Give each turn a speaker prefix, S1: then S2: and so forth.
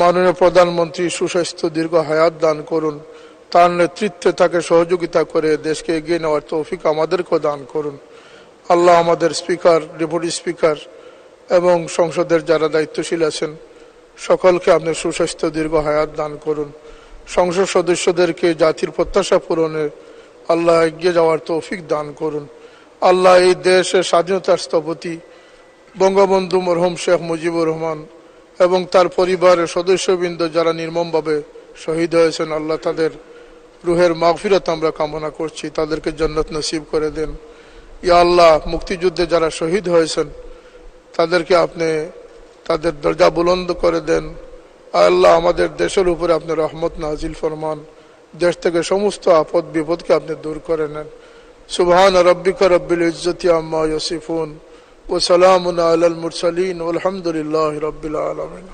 S1: মাননীয় প্রধানমন্ত্রী সুস্বাস্থ্য দীর্ঘ হায়াত দান করুন। তার নেতৃত্বে তাকে সহযোগিতা করে দেশকে এগিয়ে নেওয়ার তৌফিক আমাদেরকেও দান করুন। আল্লাহ আমাদের স্পিকার, ডেপুটি স্পিকার এবং সংসদের যারা দায়িত্বশীল আছেন, সকলকে আপনি সুস্বাস্থ্য দীর্ঘ হায়াত দান করুন। সংসদ সদস্যদেরকে জাতির প্রত্যাশা পূরণে আল্লাহ এগিয়ে যাওয়ার তৌফিক দান করুন। আল্লাহ এই দেশের স্বাধীনতার স্থপতি বঙ্গবন্ধু মরহুম শেখ মুজিবুর রহমান এবং তার পরিবারের সদস্যবৃন্দ যারা নির্মমভাবে শহীদ হয়েছেন, আল্লাহ তাদের রুহের মাগফিরত আমরা কামনা করছি। তাদেরকে জন্নত নসিব করে দেন। ইয়া আল্লাহ, মুক্তিযুদ্ধে যারা শহীদ হয়েছেন, তাদেরকে আপনি তাদের দরজা বুলন্দ করে দেন। আল্লাহ, আমাদের দেশের উপরে আপনি রহমত নাজিল ফরমান। দেশ থেকে সমস্ত আপদ বিপদকে আপনি দূর করে নেন। সুবহান রব্বিকা রব্বিল ইজ্জতি আম্মা ইয়াসিফুন। وسلام علی المرسلین والحمد للہ رب العالمین